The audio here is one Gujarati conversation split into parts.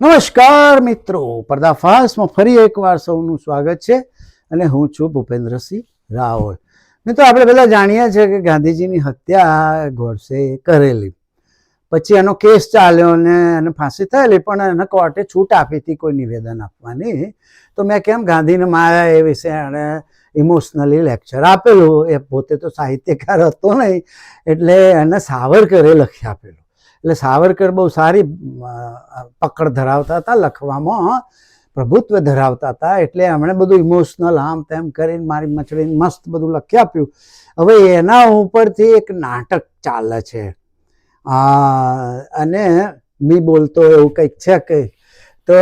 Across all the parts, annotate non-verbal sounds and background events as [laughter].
નમસ્કાર મિત્રો, પર્દાફાશમાં ફરી એકવાર સૌનું સ્વાગત છે અને હું છું ભૂપેન્દ્રસિંહ રાવલ. મિત્રો, આપણે બધા જાણીએ છીએ કે ગાંધીજીની હત્યા ગોડસે કરેલી. પછી એનો કેસ ચાલ્યો ને એને ફાંસી થયેલી, પણ એને કોર્ટે છૂટ આપી હતી કોઈ નિવેદન આપવાની. તો મેં કેમ ગાંધીને મારા એ વિશે એણે ઇમોશનલી લેક્ચર આપેલું? એ પોતે તો સાહિત્યકાર હતો નહીં, એટલે એને સાવરકરે લખી આપેલું. એટલે સાવરકર બહુ સારી પકડ ધરાવતા હતા, લખવામાં પ્રભુત્વ ધરાવતા હતા, એટલે એમણે બધું ઇમોશનલ આમ તેમ કરીને મારી મચડીને મસ્ત બધું લખી આપ્યું. હવે એના ઉપરથી એક નાટક ચાલે છે. અને મી બોલતો એવું કંઈક છે કે, તો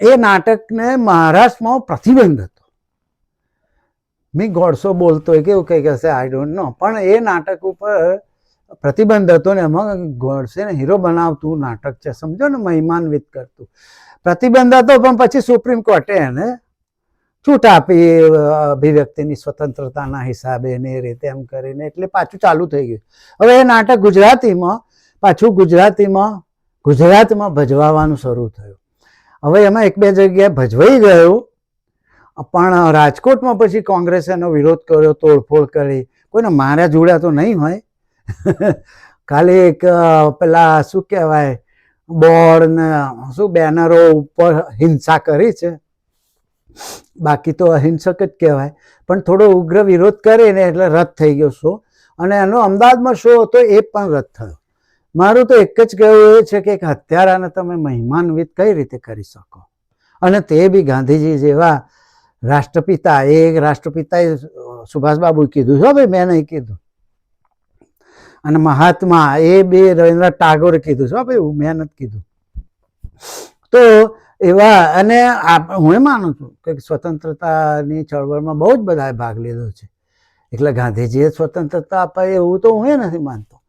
એ નાટકને મહારાષ્ટ્રમાં પ્રતિબંધ હતો. મી ગોડસો બોલતો કેવું કંઈક હશે આઈ ડોન્ટ નો પણ એ નાટક ઉપર પ્રતિબંધ હતો ને એમાં ગોડસેને હીરો બનાવતું નાટક છે. સમજો ને મહિમાન્વિત કરતું. પ્રતિબંધ હતો પણ પછી સુપ્રીમ કોર્ટે એને છૂટ આપી અભિવ્યક્તિની સ્વતંત્રતાના હિસાબે ને રીતે એમ કરીને એટલે પાછું ચાલુ થઈ ગયું. હવે એ નાટક ગુજરાતીમાં, પાછું ગુજરાતીમાં, ગુજરાતમાં ભજવાવાનું શરૂ થયું. હવે એમાં એક બે જગ્યાએ ભજવાઈ ગયું, પણ રાજકોટમાં પછી કોંગ્રેસે એનો વિરોધ કર્યો, તોડફોડ કરી. કોઈને માર્યા જોડ્યા તો નહીં હોય [laughs] ખાલી એક પેલા શું કહેવાય, બોર્ડ ને, શું બેનરો ઉપર હિંસા કરી છે. બાકી તો અહિંસક જ કહેવાય. પણ થોડો ઉગ્ર વિરોધ કરીને એટલે રદ થઈ ગયો શો અને એનો અમદાવાદમાં શો હતો એ પણ રદ થયો. મારું તો એક જ કહેવું એ છે કે એક હત્યારાને તમે મહેમાનવિત કઈ રીતે કરી શકો? અને તે બી ગાંધીજી જેવા રાષ્ટ્રપિતા એ રાષ્ટ્રપિતાએ સુભાષબાબુએ કીધું છો ભાઈ મેં નહીં કીધું. અને મહાત્મા, એ બે રવિન્દ્રનાથ ટાગોરે કીધું છે ભાઈ મેં નથી કીધું. તો એવા, અને હું એ માનું છું કે સ્વતંત્રતાની ચળવળમાં બહુ જ બધાએ ભાગ લીધો છે. એટલે ગાંધીજીએ સ્વતંત્રતા અપાય એવું તો હું એ નથી માનતો.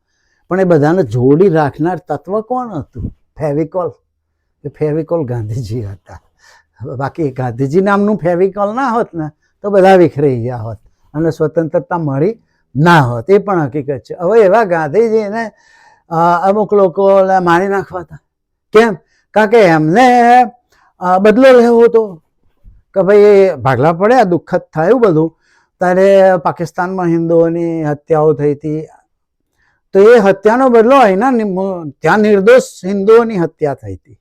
પણ એ બધાને જોડી રાખનાર તત્વ કોણ હતું? ફેવિકોલ. એ ફેવિકોલ ગાંધીજી હતા. બાકી ગાંધીજી નામનું ફેવિકોલ ના હોત ને, તો બધા વિખરાઈ ગયા હોત. અને સ્વતંત્રતા મળી ના હોત, એ પણ હકીકત છે. હવે એવા ગાંધીજીને અમુક લોકો મારી નાખવા હતા. કેમ? કારણ કે એમને બદલો લેવો હતો. કે ભાઈ ભાગલા પડ્યા, દુઃખદ થયું બધું. ત્યારે પાકિસ્તાનમાં હિન્દુઓની હત્યાઓ થઈ હતી. તો એ હત્યાનો બદલો અહીંના ત્યાં નિર્દોષ હિન્દુઓની હત્યા થઈ હતી.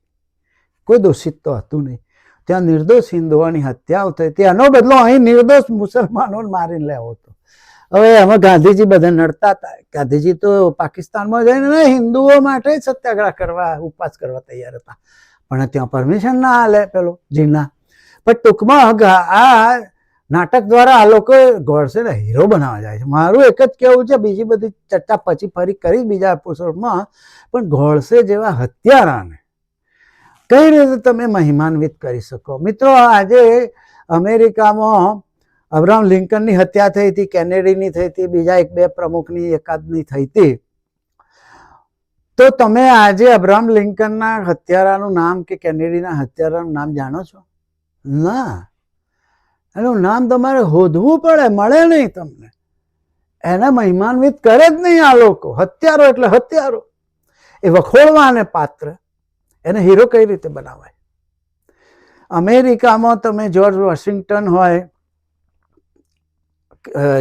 કોઈ દોષિત તો હતું નહીં. ત્યાં નિર્દોષ હિન્દુઓની હત્યાઓ થઈ હતી. એનો બદલો અહીં નિર્દોષ મુસલમાનોને મારીને લેવો હતો. હવે એમાં ગાંધીજી બધા નડતા હતા. ગાંધીજી તો પાકિસ્તાનમાં જઈને હિન્દુઓ માટે સત્યાગ્રહ કરવા, ઉપવાસ કરવા તૈયાર હતા. પણ ત્યાં પરમિશન ના હાલે પેલો જીના. પણ ટૂંકમાં આ નાટક દ્વારા આ લોકો ગોડસેને હીરો બનાવવા જાય છે. મારું એક જ કહેવું છે, બીજી બધી ચર્ચા પછી ફરી કરી બીજા એપિસોડમાં પણ ગોડસે જેવા હત્યારાને કઈ રીતે તમે મહિમાન્વિત કરી શકો? મિત્રો, આજે અમેરિકામાં અબ્રાહમ લિંકનની હત્યા થઈ હતી, કેનેડીની થઈ હતી, બીજા એક બે પ્રમુખની એકાદની થઈ હતી. તો તમે આજે અબ્રાહમ લિંકનના હત્યારાનું નામ કે કેનેડીના હત્યારાનું નામ જાણો છો? ના. એનું નામ તમારે હોધવું પડે, મળે નહીં તમને. એને મહિમાન્વિત કરે જ નહીં આ લોકો. હત્યારો એટલે હત્યારો. એ વખોળવાને પાત્ર. એને હીરો કઈ રીતે બનાવાય? અમેરિકામાં તમે જ્યોર્જ વોશિંગ્ટન હોય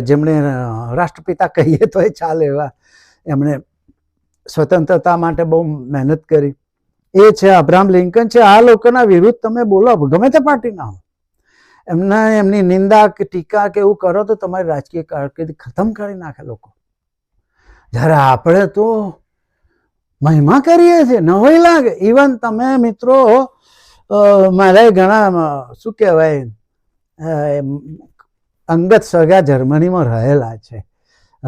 જેમણે રાષ્ટ્રપિતા કહીએ તો એ ચાલે એવા એમણે સ્વતંત્રતા માટે બહુ મહેનત કરી. એ છે અબ્રાહમ લિંકન છે, આ લોકોના વિરુદ્ધ તમે બોલો, ગમે તે પાર્ટીના હો. એમના એમની નિંદા કે ટીકા કે એવું કરો તો તમારી રાજકીય કારકિર્દી ખતમ કરી નાખે લોકો. જ્યારે આપણે તો મહિમા કરીએ છીએ નવાઈ લાગે. ઇવન તમે મિત્રો મારે ઘણા શું કહેવાય અંગત સગા જર્મનીમાં રહેલા છે.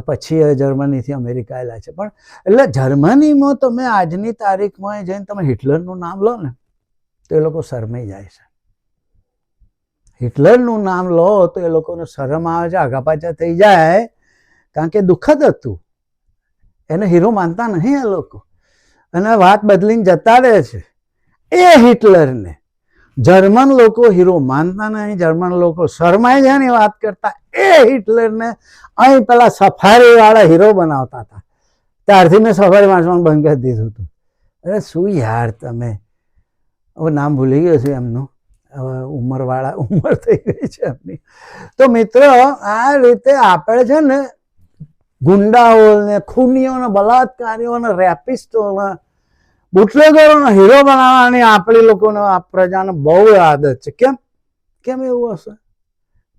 પછી જર્મનીથી અમેરિકા આવેલા છે. પણ એટલે જર્મનીમાં તમે આજની તારીખમાં જઈને તમે હિટલરનું નામ લો ને, તો એ લોકો શરમાઈ જાય છે. હિટલરનું નામ લો તો એ લોકોને શરમ આવે છે, આગા પાછા થઈ જાય. કારણ કે દુઃખદ હતું. એને હીરો માનતા નહીં એ લોકો. અને વાત બદલીને જતા રહે છે. એ હિટલરને. જર્મન લોકો હીરો માનતા નહીં, જર્મન લોકો શરમાય છે ને વાત કરતા. એ હિટલરને અહીં પેલા સફારી વાળા હીરો બનાવતા હતા. ત્યારથી મેં સફારી વાંચવાનું બંધ કરી દીધું હતું. અરે શું યાર તમે? હવે નામ ભૂલી ગયો છું એમનું. હવે ઉંમરવાળા, ઉંમર થઈ ગઈ છે એમની. તો મિત્રો, આ રીતે આપણે છે ને ગુંડાઓને, ખૂનીઓને બલાત્કારીઓને રેપિસ્ટોને બુટલેગરોને હીરો બનાવવાની આપણી લોકોને આ પ્રજાને બહુ આદત છે. કેમ? કેમ એવું હશે?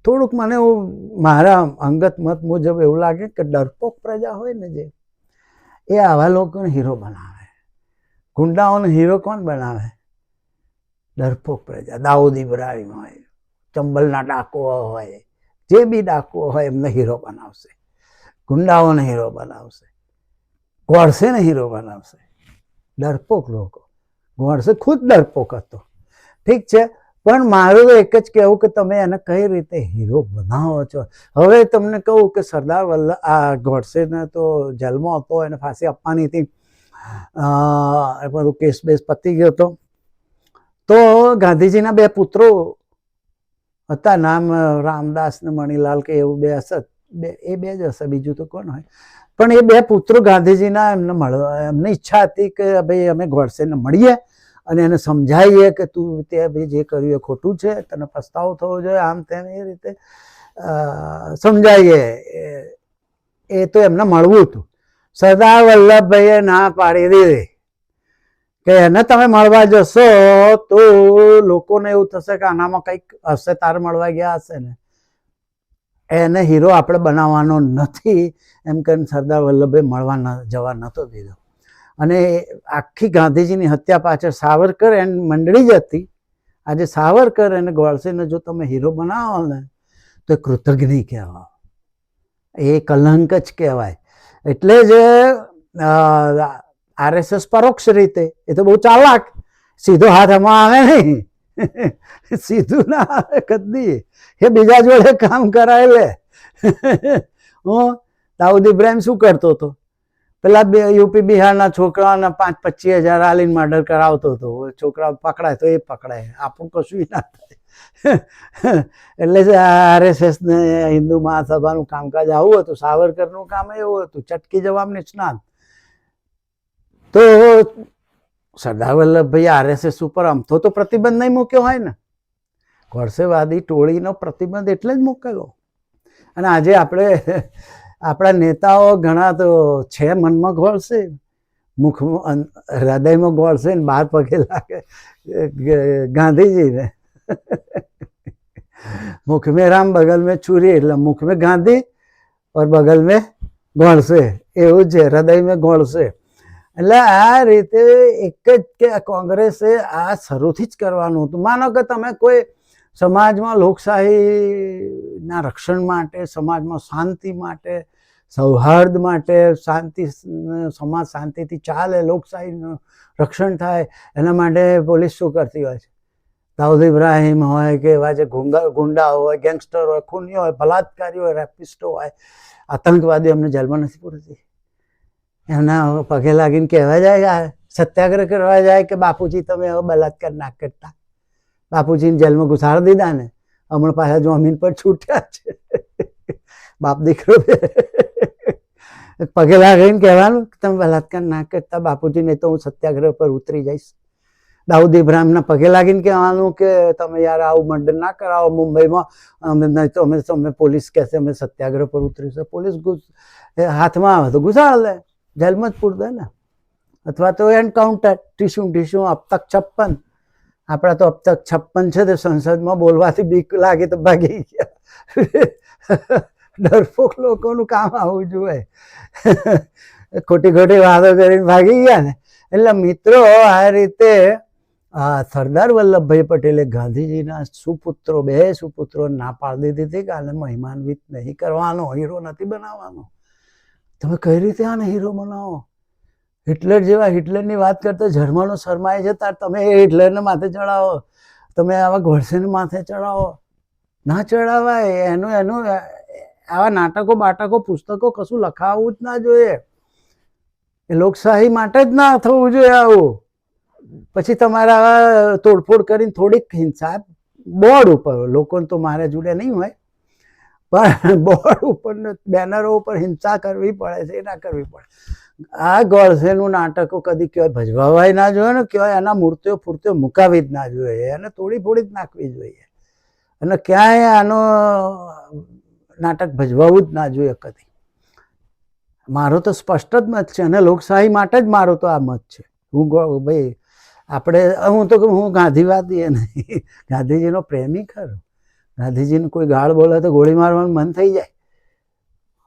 થોડુંક મને એવું મારા અંગત મત મુજબ એવું લાગે કે ડરપોક પ્રજા હોય ને જે, એ આવા લોકોને હીરો બનાવે. ગુંડાઓને હીરો કોણ બનાવે? ડરપોક પ્રજા, દાઉદ ઇબ્રાહીમ હોય, ચંબલના ડાકુઓ હોય, જે બી ડાકુઓ હોય એમને હીરો બનાવશે. ગુંડાઓને હીરો બનાવશે. ગોડસેને હીરો બનાવશે. ડરપોક લોકો. ગોડસે ખુદ ડરપોક હતો. ઠીક છે, પણ મારું એક જ કહેવું કે તમે એને કઈ રીતે હીરો બનાવો છો? હવે તમને કહું કે સરદાર વલ્લભ, આ ગોડસેને તો જેલમાં હતો, એને ફાંસી આપવાની હતી. એ બધું કેસ બેસ પતી ગયો હતો. તો ગાંધીજીના બે પુત્રો હતા, નામ રામદાસ ને મણિલાલ કે એવું બે હશે. બે, એ બે જ હશે, બીજું તો કોણ હોય? પણ એ બે પુત્રો ગાંધીજીના એમને મળવા, એમની ઈચ્છા હતી કે ભાઈ અમે ગોડસેને મળીએ અને એને સમજાવીએ કે તું તે ભાઈ જે કર્યું એ ખોટું છે, તને પસ્તાવો થવો જોઈએ, આમ તેમ એ રીતે સમજાવીએ. એ- તો એમને મળવું હતું. સરદાર વલ્લભભાઈએ ના પાડી દીધી કે એને તમે મળવા જશો તો લોકોને એવું થશે કે આનામાં કંઈક હશે, તારે મળવા ગયા હશે ને. એને હીરો આપણે બનાવવાનો નથી. એમ કરીને સરદાર વલ્લભભાઈ મળવા ન જવા નહોતો દીધો. અને આખી ગાંધીજીની હત્યા પાછળ સાવરકર એની મંડળી જ હતી. આજે સાવરકર અને ગોડસેને જો તમે હીરો બનાવો ને, તો એ કૃતજ્ઞ કહેવાય. એ કલંક જ કહેવાય. એટલે જ આરએસએસ પરોક્ષ રીતે. એ તો બહુ ચાલાક. સીધો હાથ એમાં આવે નહીં. [laughs] સીધું ના આવે કદી એ બીજા જોડે કામ કરાય લે હું, દાઉદ ઇબ્રાહિમ શું કરતો હતો? પેલા બે યુપી બિહારના છોકરાઓના પાંચ પચીસ હજાર આલીને મર્ડર કરાવતો હતો. છોકરા પકડાય તો એ પકડાય. આપણું કશું ના થાય. [laughs] એટલે આરએસએસ ને હિન્દુ મહાસભાનું કામકાજ આવું હતું. સાવરકરનું કામ એવું હતું. ચટકી જવાબ નિષ્ણાત તો સરદાર વલ્લભભાઈ આરએસએસ ઉપર અમથો તો પ્રતિબંધ નહીં મૂક્યો હોય ને ગોડસેવાદી ટોળીનો પ્રતિબંધ એટલે જ મૂકેલો અને આજે આપણે આપણા નેતાઓ ઘણા તો છે મનમાં ગોળશે મુખમાં હૃદયમાં ગોળશે ને બહાર પગે લાગે ગાંધીજીને मुख में राम बगल में छुरी એટલે મુખ में ગાંધી और બગલ में ગોળશે એવું છે હૃદયમાં ગોળશે એટલે આ રીતે એક જ કે કોંગ્રેસે આ શરૂથી જ કરવાનું હતું. માનો કે તમે કોઈ સમાજમાં લોકશાહીના રક્ષણ માટે, સમાજમાં શાંતિ માટે, સૌહાર્દ માટે શાંતિ, સમાજ શાંતિથી ચાલે, લોકશાહીનું રક્ષણ થાય, એના માટે પોલીસ શું કરતી હોય છે? દાઉદ ઇબ્રાહિમ હોય કે એવા જે ગુંડા હોય, ગેંગસ્ટર હોય, ખૂની હોય બલાત્કારી હોય, રેપિસ્ટો હોય, આતંકવાદીઓ એમને જેલમાં નથી પૂરતી. એમના પગે લાગીને કહેવા જાય સત્યાગ્રહ કરવા જાય કે બાપુજી તમે હવે બલાત્કાર ના કરતા. બાપુજીને જેલમાં ઘુસાડી દીધા ને, હમણાં પાછા જમીન પર છૂટ્યા છે. બાપ દીકરો પગે લાગીને કહેવાનું કે તમે બલાત્કાર ના કરતા બાપુજી, નહીં તો હું સત્યાગ્રહ પર ઉતરી જઈશ. દાઉદ ઇબ્રાહિમના પગે લાગીને કહેવાનું કે તમે યાર આવું મર્ડર ના કરાવો મુંબઈમાં. અમે નહીં તો અમે તમે પોલીસ કહેશે અમે સત્યાગ્રહ પર ઉતરીશું. પોલીસ હાથમાં આવે તો ઘુસાડ લે. જેલમાં જ પૂરતા ને? અથવા તો એન્કાઉન્ટર ટીશું ટીશું અબ તક છપ્પન. આપણા તો અબ તક છપ્પન છે તો સંસદમાં બોલવાથી બીક લાગે તો ભાગી ગયા. ડરફોક લોકોનું કામ આવું જોઈએ ખોટી ખોટી વાતો કરીને ભાગી ગયા ને. એટલે મિત્રો, આ રીતે સરદાર વલ્લભભાઈ પટેલે ગાંધીજીના સુપુત્રો, બે સુપુત્રો ના પાડી દીધી હતી કે આને મહેમાનવિત નહીં કરવાનો, હીરો નથી બનાવવાનો. તમે કઈ રીતે આને હીરો બનાવો? હિટલર જેવા હિટલરની વાત કરતા જર્મનો શરમાય જતા તમે એ હિટલરને માથે ચડાવો. તમે આવા ઘોડસેને માથે ચડાવો. ના ચડાવાય, એનું એનું આવા નાટકો, બાટકો, પુસ્તકો કશું લખાવવું જ ના જોઈએ. એ લોકશાહી માટે જ ના થવું જોઈએ આવું. પછી તમારા તોડફોડ કરીને થોડીક હિંસા, બોર્ડ ઉપર, લોકોને તો મારે જોડે નહીં હોય. પણ [laughs] બોર્ડ ઉપર બેનરો ઉપર હિંસા કરવી પડે છે, એ ના કરવી પડે. આ ગોળસેનું નાટકો કદી ક્યાંય ભજવાવાય ના જોઈએ ને કહેવાય એના મૂર્તિઓ ફૂર્તિઓ મુકાવી જ ના જોઈએ. એને થોડી થોડી જ નાખવી જોઈએ. અને ક્યાંય આનો નાટક ભજવાવું જ ના જોઈએ કદી. મારો તો સ્પષ્ટ જ મત છે, અને લોકશાહી માટે જ મારો તો આ મત છે. હું ભાઈ, આપણે, હું તો હું ગાંધીવાદી નહીં. ગાંધીજીનો પ્રેમી ખરો. ગાંધીજીને કોઈ ગાળ બોલે તો ગોળી મારવાનું મન થઈ જાય.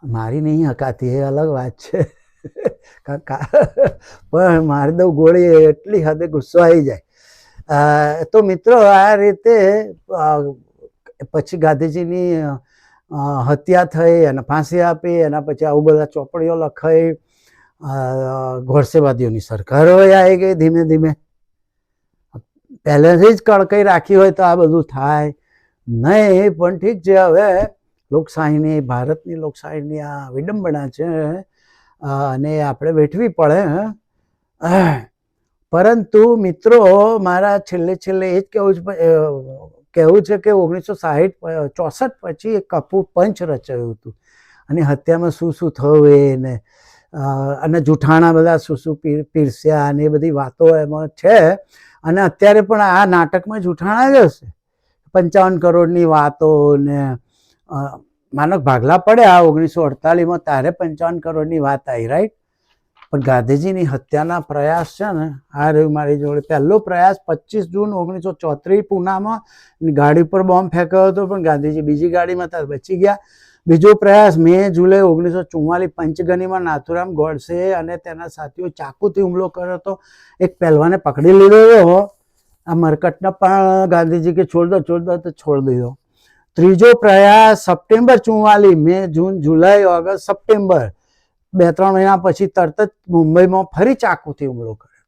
મારી નહીં હકાતી, એ અલગ વાત છે. પણ મારી દઉં ગોળી એટલી હદે ગુસ્સો આવી જાય. તો મિત્રો આ રીતે પછી ગાંધીજીની હત્યા થઈ અને ફાંસી આપી, એના પછી આવું બધા ચોપડીઓ લખાઈ ઘોડસેવાદીઓની સરકારો આવી ગઈ ધીમે ધીમે. પહેલેથી જ કડકઈ રાખી હોય તો આ બધું થાય. નહીં, પણ ઠીક છે, હવે લોકશાહીની, ભારતની લોકશાહીની આ વિડંબના છે અને આપણે વેઠવી પડે પરંતુ મિત્રો, મારા છેલ્લે છેલ્લે એ જ કહેવું છે કહેવું છે કે ઓગણીસો સાહીઠ ચોસઠ પછી એક કપૂર પંચ રચાયું હતું. અને હત્યામાં શું શું થયું એને અને જૂઠાણા બધા શું શું પીર પીરસ્યા અને એ બધી વાતો એમાં છે. અને અત્યારે પણ આ નાટકમાં જૂઠાણા જ હશે. પંચાવન કરોડની વાતો ને માનક ભાગલા પડ્યા ઓગણીસો અડતાલીસમાં, તારે પંચાવન કરોડની વાત આવી રાઈટ પણ ગાંધીજીની હત્યાના પ્રયાસ છે ને, આ રહ્યું મારી જોડે. પહેલો પ્રયાસ પચીસ જૂન ઓગણીસો ચોત્રીસ પૂનામાં ગાડી પર બોમ્બ ફેંક્યો હતો, પણ ગાંધીજી બીજી ગાડીમાં ત્યારે બચી ગયા. બીજો પ્રયાસ મે, જુલાઈ ઓગણીસો ચુમ્માલીસ પંચગનીમાં નાથુરામ ગોડસે અને તેના સાથીઓ ચાકુથી હુમલો કર્યો હતો. એક પહેલવાને પકડી લીધો હતો. આ મરકટને પણ ગાંધીજી કે છોડ દો છોડ દો તો છોડ દીધો. ત્રીજો પ્રયાસ સપ્ટેમ્બર ચુમ્માલી મે, જૂન, જુલાઈ, ઓગસ્ટ, સપ્ટેમ્બર. બે, ત્રણ મહિના પછી તરત જ મુંબઈમાં ફરી ચાકુથી હુમલો કર્યો.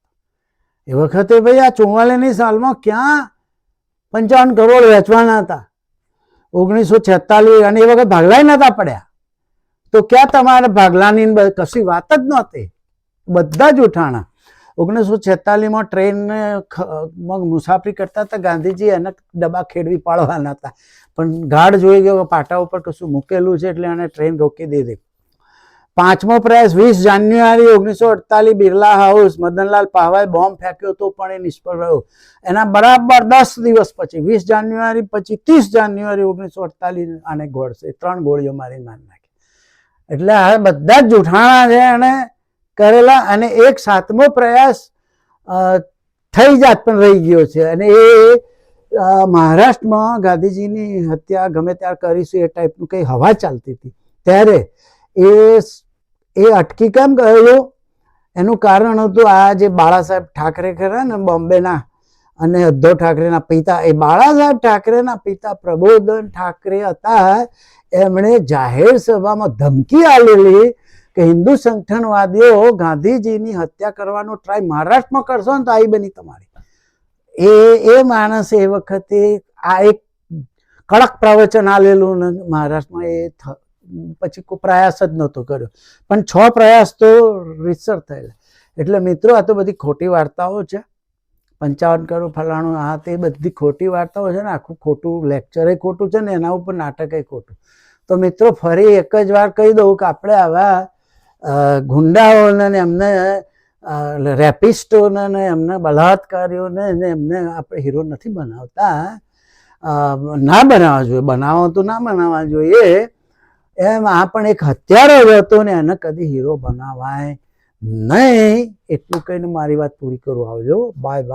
એ વખતે ભાઈ આ ચુમ્માલીની સાલમાં ક્યાં પંચાવન કરોડ વેચવાના હતા? ઓગણીસો છેતાલીસ અને એ વખત ભાગલાય નતા પડ્યા. તો ક્યાં તમારે ભાગલાની કશી વાત જ નહોતી? બધા જ ઉઠાણા. ઓગણીસો છેતાલીસમાં ટ્રેન મુસાફરી કરતા હતા. ગાંધીજી એને ડબ્બા ખેડવી પાડવાના હતા. પણ ગાઢ જોઈ ગયો પાટા ઉપર કશું મૂકેલું છે એટલે એને ટ્રેન રોકી દીધી. પાંચમો પ્રયાસ, વીસ જાન્યુઆરી ઓગણીસો અડતાલીસ બિરલા હાઉસ, મદનલાલ પાહવાએ બોમ્બ ફેંક્યો તો પણ એ નિષ્ફળ રહ્યો. એના બરાબર દસ દિવસ પછી, વીસ જાન્યુઆરી પછી ત્રીસ જાન્યુઆરી ઓગણીસો અડતાલીસ આને ગોળશે ત્રણ ગોળીઓ મારી મારી નાખી. એટલે આ બધા જ જૂઠાણા છે એને કરેલા અને એક સાતમો પ્રયાસ થઈ જાત પણ રહી ગયો છે. અને એ મહારાષ્ટ્રમાં ગાંધીજીની હત્યા ગમે ત્યારે કરીશું એ ટાઈપનું કંઈ હવા ચાલતી હતી. ત્યારે એ એ અટકી કેમ ગયેલો એનું કારણ હતું આ જે બાળા સાહેબ ઠાકરે ખરા ને બોમ્બેના અને ઉદ્ધવ ઠાકરેના પિતા, એ બાળા સાહેબ ઠાકરેના પિતા પ્રબોધન ઠાકરે હતા. એમણે જાહેર સભામાં ધમકી આલેલી કે હિન્દુ સંગઠનવાદીઓ ગાંધીજીની હત્યા કરવાનો ટ્રાય મહારાષ્ટ્રમાં કરશો ને તો આવી બની તમારી. એ એ માણસે એ વખતે આ એક કડક પ્રવચન આલેલું મહારાષ્ટ્રમાં એ પછી કોઈ પ્રયાસ જ નહોતો કર્યો. પણ છ પ્રયાસ તો રીતસર થયેલા. એટલે મિત્રો, આ તો બધી ખોટી વાર્તાઓ છે. પંચાવન કરોડ ફલાણું, આ તે બધી ખોટી વાર્તાઓ છે ને, આખું ખોટું લેક્ચર ખોટું છે ને, એના ઉપર નાટક ખોટું. તો મિત્રો, ફરી એક જ વાર કહી દઉં કે આપણે આવા ગુંડાઓને એમને રેપિસ્ટોને ને એમને બલાત્કારીઓને ને એમને આપણે હીરો નથી બનાવતા. ના બનાવવા જોઈએ, બનાવો તો ના બનાવવા જોઈએ. એમ આ પણ એક હત્યારો હતો ને એને કદી હીરો બનાવાય નહીં. એટલું કહીને મારી વાત પૂરી કરું. આવજો. Bye bye